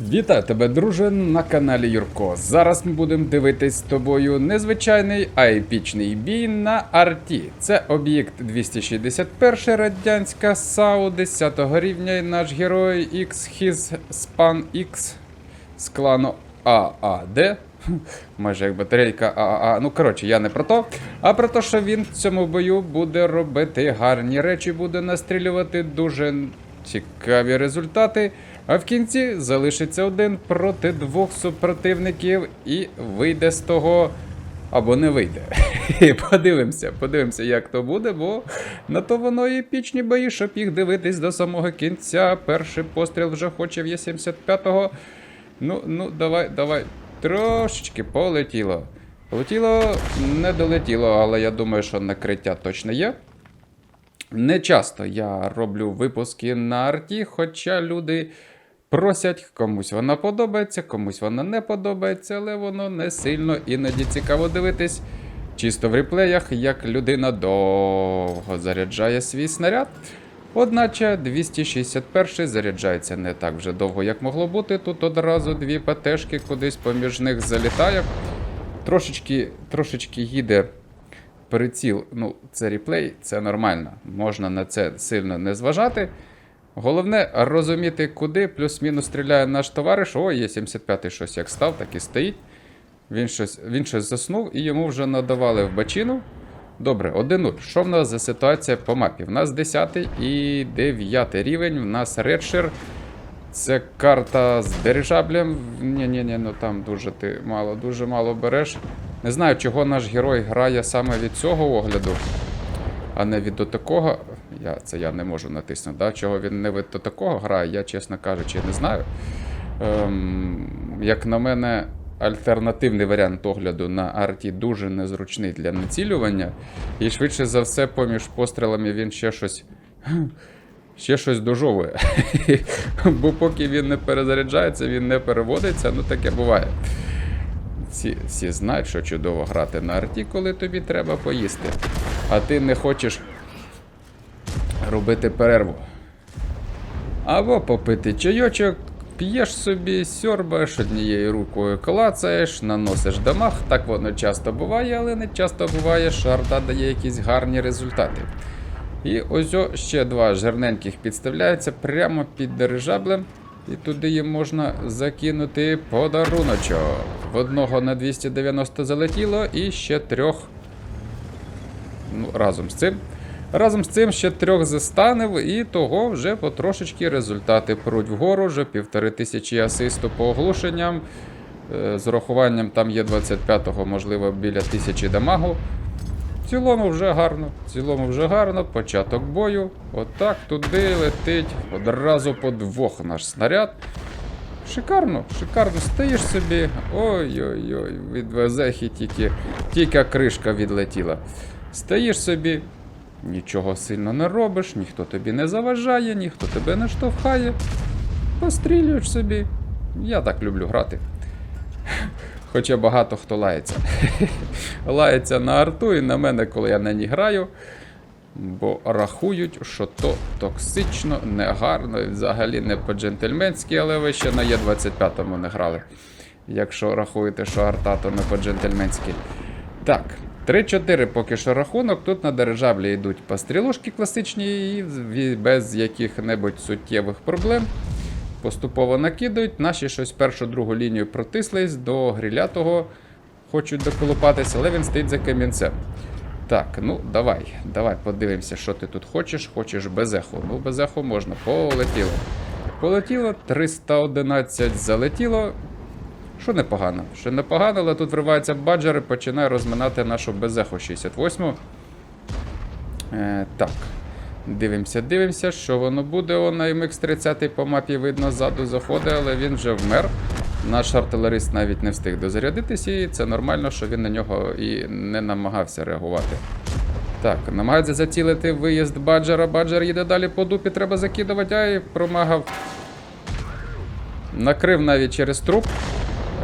Вітаю тебе, друже, на каналі Юрко. Зараз ми будемо дивитись з тобою незвичайний, а епічний бій на арті. Це об'єкт 261 радянська САУ 10 рівня і наш герой X His Span X з клану ААД. Майже як батарейка ААА. Ну, коротше, я не про то. А про те, що він в цьому бою буде робити гарні речі, буде настрілювати дуже цікаві результати. А в кінці залишиться один проти двох супротивників і вийде з того. Або не вийде. Подивимося, подивимося, як то буде, бо на то воно і епічні бої, щоб їх дивитись до самого кінця. Перший постріл вже хоче в Є75-го. Ну, ну, давай, давай. Трошечки полетіло. Полетіло, не долетіло, але я думаю, що накриття точно є. Не часто я роблю випуски на арті, хоча люди просять, комусь вона подобається, комусь вона не подобається, але воно не сильно іноді цікаво дивитись. Чисто в реплеях, як людина довго заряджає свій снаряд. Одначе 261 заряджається не так вже довго, як могло бути. Тут одразу дві ПТшки кудись поміж них залітає. Трошечки, трошечки їде приціл, ну, це реплей, це нормально. Можна на це сильно не зважати. Головне розуміти, куди плюс-мінус стріляє наш товариш. О, є 75-й щось як став, так і стоїть. Він щось, він щось заснув і йому вже надавали в бачину. Добре, 1-0. Що в нас за ситуація по мапі? В нас 10 і 9 рівень, в нас редшир. Це карта з дирижаблем. Ні-ні-ні, ну там дуже ти мало, дуже мало береш. Не знаю, чого наш герой грає саме від цього огляду, а не від до такого. Я, це я не можу натиснути. Да? Чого він не від до такого грає, я, чесно кажучи, не знаю. Ем, як на мене, альтернативний варіант огляду на арті дуже незручний для націлювання. І швидше за все, поміж пострілами він ще щось. Ще щось дожовує. Бо поки він не перезаряджається, він не переводиться, ну таке буває. Всі, всі знають, що чудово грати на арті, коли тобі треба поїсти. А ти не хочеш робити перерву. Або попити чайочок, п'єш собі, сьорбаєш однією рукою клацаєш, наносиш дамаг. Так воно часто буває, але не часто буває, що арта дає якісь гарні результати. І ось ще два жирненьких підставляються прямо під дирижаблем. І туди їм можна закинути подаруночок. В одного на 290 залетіло і ще трьох. Ну, разом з цим. Разом з цим ще трьох застанив, і того вже потрошечки результати пруть вгору, вже півтори тисячі асисту по оглушенням. Е, З урахуванням там є 25-го, можливо, біля тисячі дамагу. В цілому вже гарно, цілому вже гарно, початок бою. Отак туди летить одразу по двох наш снаряд. Шикарно, шикарно стоїш собі. Ой-ой-ой, від везехи тільки, тільки кришка відлетіла. Стоїш собі, нічого сильно не робиш, ніхто тобі не заважає, ніхто тебе не штовхає. Пострілюєш собі. Я так люблю грати. Хоча багато хто лається. лається на арту і на мене, коли я на ній граю. Бо рахують, що то токсично, негарно, і взагалі не по-джентльменськи, але ви ще на Є25 не грали. Якщо рахуєте, що арта, то не по-джентльменськи. Так, 3-4 поки що рахунок. Тут на дирижаблі йдуть пострілушки класичні і без яких-небудь суттєвих проблем. Поступово накидають. Наші щось першу-другу лінію протислись до грілятого. Хочуть доколупатися, але він стоїть за камінцем. Так, ну давай, давай подивимося, що ти тут хочеш. Хочеш без еху. Ну, без еху можна. Полетіло. Полетіло, 311 залетіло. Що непогано? Що непогано, але тут вривається баджер і починає розминати нашу безеху 68. Е, так. Дивимося, дивимося, що воно буде. О, на MX-30 по мапі видно ззаду заходить, але він вже вмер. Наш артилерист навіть не встиг дозарядитися, і це нормально, що він на нього і не намагався реагувати. Так, намагається зацілити виїзд баджера. Баджер їде далі по дупі, треба закидувати, ай, промагав. Накрив навіть через труп.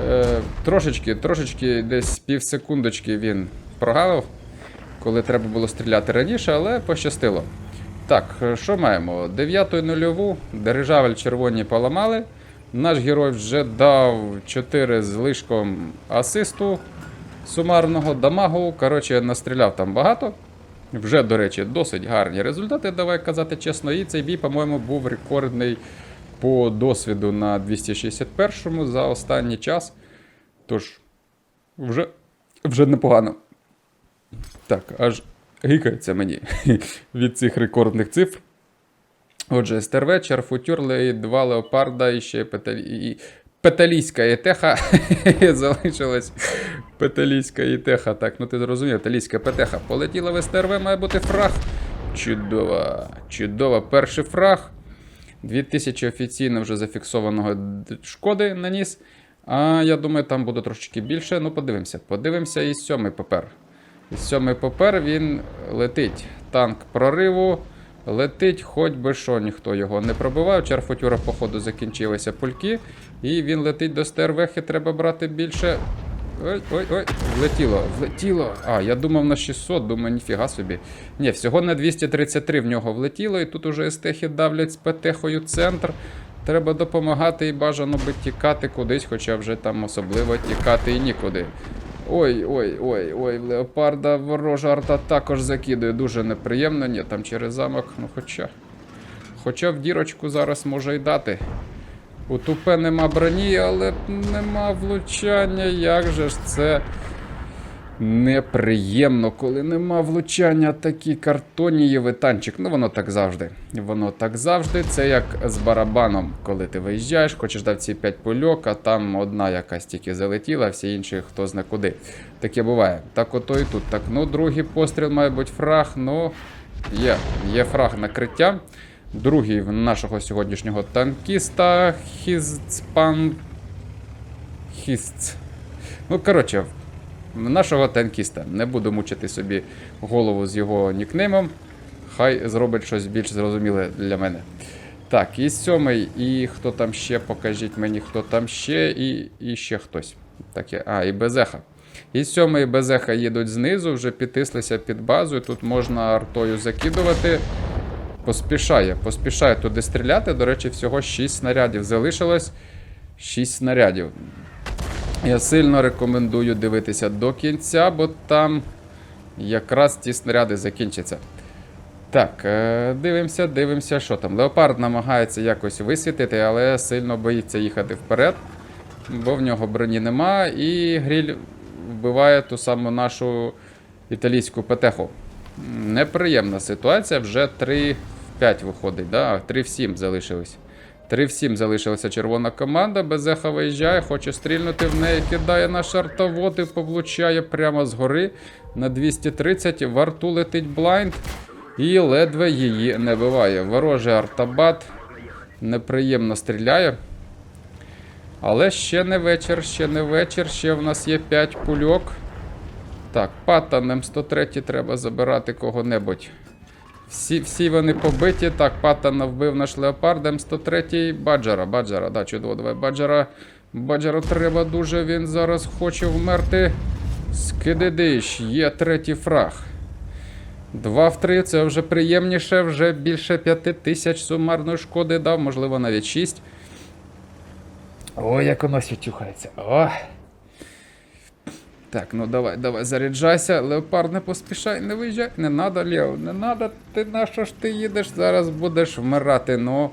Е, трошечки, трошечки, десь пів секундочки він прогавив, коли треба було стріляти раніше, але пощастило. Так, що маємо? Дев'яту нульову, дирижавель червоні поламали. Наш герой вже дав 4 з лишком асисту сумарного дамагу. Коротше, настріляв там багато. Вже, до речі, досить гарні результати, давай казати чесно. І цей бій, по-моєму, був рекордний по досвіду на 261-му за останній час. Тож, вже, вже непогано. Так, аж гикається мені від цих рекордних цифр. Отже, СТРВ, Чарфутюр, Лей, два леопарда і ще петалі... Петалійська єтеха. Залишилась петалійська єтеха. Так, ну ти зрозумів, петалійська петеха. Полетіла в СТРВ, має бути фраг. Чудова, чудова. Перший фраг. 2000 офіційно вже зафіксованого шкоди наніс. А я думаю, там буде трошечки більше. Ну, подивимося. Подивимося і сьомий попер. І сьомий попер він летить. Танк прориву. Летить, хоч би що, ніхто його не пробивав. Чарфутюра, походу, закінчилися пульки. І він летить до стервехи, треба брати більше. Ой, ой, ой, влетіло, влетіло. А, я думав на 600, думаю, ніфіга собі. Ні, всього на 233 в нього влетіло, і тут уже естехи давлять з петехою центр. Треба допомагати і бажано би тікати кудись, хоча вже там особливо тікати і нікуди. Ой, ой, ой, ой, леопарда ворожа арта також закидує. Дуже неприємно. Ні, там через замок, ну хоча. Хоча в дірочку зараз може й дати. У тупе нема броні, але нема влучання. Як же ж це неприємно, коли нема влучання, такі картонієвий танчик. Ну воно так завжди. Воно так завжди. Це як з барабаном, коли ти виїжджаєш, хочеш дав ці 5 пульок, а там одна якась тільки залетіла, всі інші хто зна куди. Таке буває. Так ото і тут. Так, ну другий постріл, має бути фраг. Ну, є, є фраг накриття. Другий в нашого сьогоднішнього танкіста Хізцпан. Хізц. Ну, коротше, нашого танкіста. Не буду мучити собі голову з його нікнеймом. Хай зробить щось більш зрозуміле для мене. Так, і сьомий, і хто там ще, покажіть мені, хто там ще, і, і ще хтось. Так, а, і Безеха. І сьомий і Безеха їдуть знизу, вже підтислися під базу. Тут можна артою закидувати. Поспішає, поспішає туди стріляти. До речі, всього 6 снарядів залишилось. 6 снарядів. Я сильно рекомендую дивитися до кінця, бо там якраз ті снаряди закінчаться. Так, е, дивимося, дивимося, що там. Леопард намагається якось висвітити, але сильно боїться їхати вперед, бо в нього броні нема, і гріль вбиває ту саму нашу італійську петеху. Неприємна ситуація, вже 3 в 5 виходить, да? 3 в 7 залишилось. 3 в 7 залишилася червона команда. Безеха виїжджає, хоче стрільнути в неї, кидає на шартовод і повлучає прямо згори на 230. В арту летить блайнд і ледве її не биває. Ворожий артабат неприємно стріляє. Але ще не вечір, ще не вечір, ще в нас є 5 пульок. Так, Паттон М103 треба забирати кого-небудь. Всі, всі вони побиті. Так, Паттона вбив наш леопард М103 Баджара. Баджара, да, чудово, давай Баджара. Баджару треба дуже, він зараз хоче вмерти. Скидидиш, є третій фраг. 2 в 3 це вже приємніше, вже більше 5 тисяч сумарної шкоди дав, можливо, навіть 6. О, як воно сютюхається. О. Так, ну давай, давай, заряджайся. Леопард, не поспішай, не виїжджай. Не надо, Лео, не надо. Ти на що ж ти їдеш? Зараз будеш вмирати. Ну,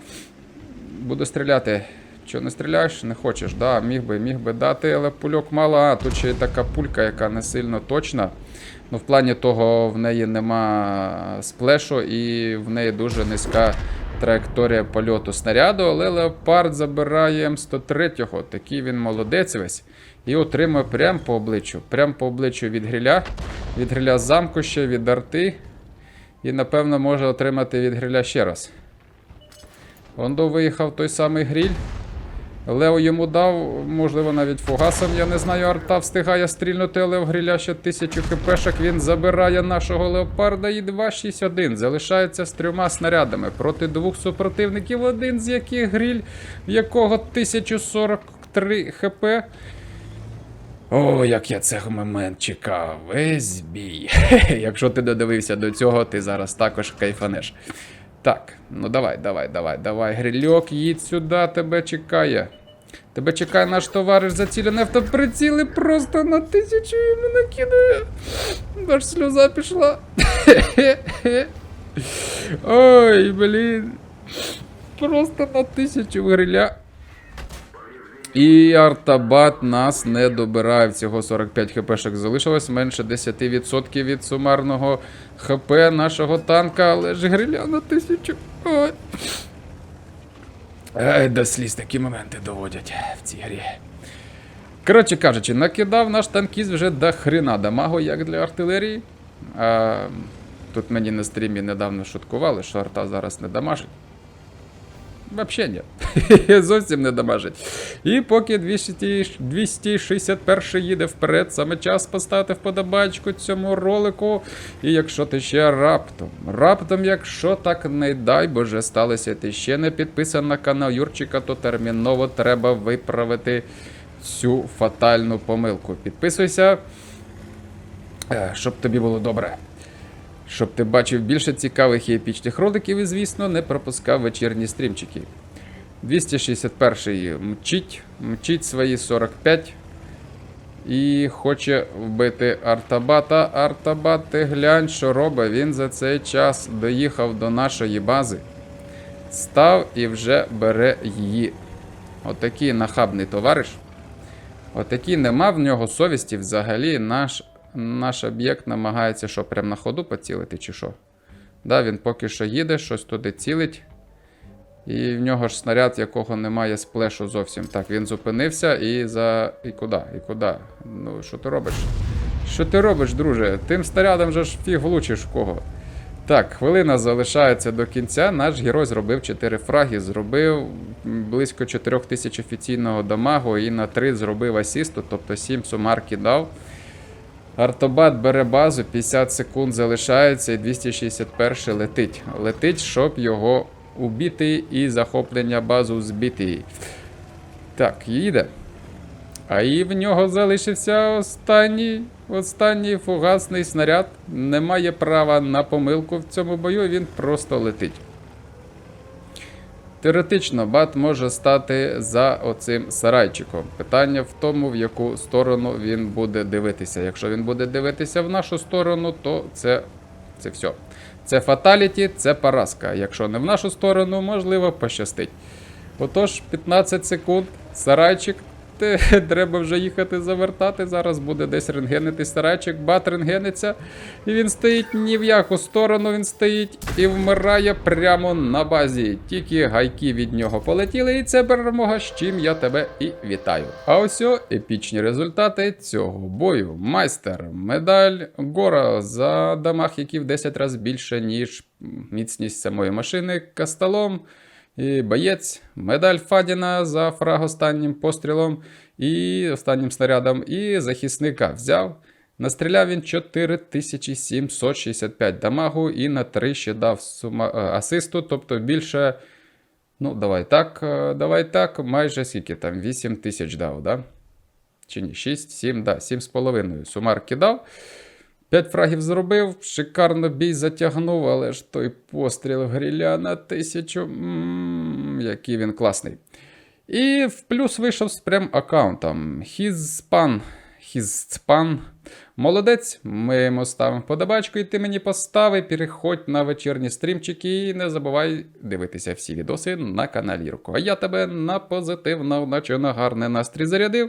буду стріляти. Чого не стріляєш? Не хочеш, да, міг би, міг би дати, але пульок мало. А, тут ще є така пулька, яка не сильно точна. Ну, в плані того, в неї нема сплешу і в неї дуже низька траєкторія польоту снаряду, але леопард забирає М103. Такий він молодець весь. І отримує прямо по обличчю. Прямо по обличчю від гриля. Від гриля замку ще, від арти. І, напевно, може отримати від гриля ще раз. Ондо виїхав той самий гріль. Лео йому дав, можливо, навіть фугасом, я не знаю, арта встигає стрільнути, але в гриля ще тисячу хпшок. Він забирає нашого леопарда і 2-6-1. Залишається з трьома снарядами проти двох супротивників, один з яких гріль, в якого 1043 хп. О, як я цей момент чекав. Весь бій. Якщо ти додивився до цього, ти зараз також кайфанеш. Так, ну давай, давай, давай, давай. Грильок, їдь сюди, тебе чекає. Тебе чекає наш товариш зацілений автоприціл і просто на тисячу йому накидає. Аж сльоза пішла. Ой, блін. Просто на тисячу гриля. І Артабат нас не добирає. Всього 45 хпшок залишилось, менше 10% від сумарного хп нашого танка, але ж гриля на тисячу. Ой. Ай, до сліз такі моменти доводять в цій грі. Коротше кажучи, накидав наш танкіст вже до хрена дамагу, як для артилерії. А, тут мені на стрімі недавно шуткували, що арта зараз не дамажить. Вообще ні. Зовсім не дамажить. І поки 261 їде вперед, саме час поставити вподобачку цьому ролику. І якщо ти ще раптом, раптом, якщо так не дай Боже сталося, ти ще не підписаний на канал Юрчика, то терміново треба виправити цю фатальну помилку. Підписуйся, е, щоб тобі було добре. Щоб ти бачив більше цікавих і епічних роликів і, звісно, не пропускав вечірні стрімчики. 261-й мчить, мчить свої 45 і хоче вбити Артабата. Артабат, ти глянь, що робить. Він за цей час доїхав до нашої бази, став і вже бере її. Отакий нахабний товариш. Отакий нема в нього совісті взагалі. Наш, наш об'єкт намагається що, прям на ходу поцілити, чи що? Да, він поки що їде, щось туди цілить. І в нього ж снаряд, якого немає сплешу зовсім. Так, він зупинився і за. І куди? І куди? Ну, що ти робиш? Що ти робиш, друже? Тим снарядом же ж фіг влучиш в кого. Так, хвилина залишається до кінця. Наш герой зробив 4 фраги, зробив близько 4 тисяч офіційного дамагу і на 3 зробив асісту, тобто 7 сумарки дав. Артобат бере базу, 50 секунд залишається і 261 летить. Летить, щоб його убити і захоплення базу збити. Так, їде. А і в нього залишився останній, останній фугасний снаряд. Немає права на помилку в цьому бою, він просто летить. Теоретично бат може стати за оцим сарайчиком. Питання в тому, в яку сторону він буде дивитися. Якщо він буде дивитися в нашу сторону, то це, це все. Це фаталіті, це поразка. Якщо не в нашу сторону, можливо, пощастить. Отож, 15 секунд, сарайчик. Те, Треба вже їхати завертати. Зараз буде десь рентгенити сарайчик, бат рентгениться. І він стоїть ні в яку сторону, він стоїть і вмирає прямо на базі. Тільки гайки від нього полетіли, і це перемога, з чим я тебе і вітаю. А ось епічні результати цього бою. Майстер, медаль Гора за дамаг, які в 10 разів більше, ніж міцність самої машини, касталом. І боєць, медаль Фадіна за фраг останнім пострілом і останнім снарядом, і захисника взяв. Настріляв він 4765 дамагу і на 3 ще дав сума, е, асисту, тобто більше. Ну, давай так, е, давай так, майже скільки там, 8 тисяч дав, да? Чи ні, 6, 7, да, 7,5 сумарки дав. 5 фрагів зробив, шикарно бій затягнув, але ж той постріл гріля на тисячу. М-м, який він класний. І в плюс вийшов з прям аккаунтом. Хізпан. Хізпан. Молодець. Ми йому ставимо подобачку, і ти мені постави. Переходь на вечірні стрімчики і не забувай дивитися всі відоси на каналі Юрко. А я тебе на позитивно, наче на гарний настрій зарядив.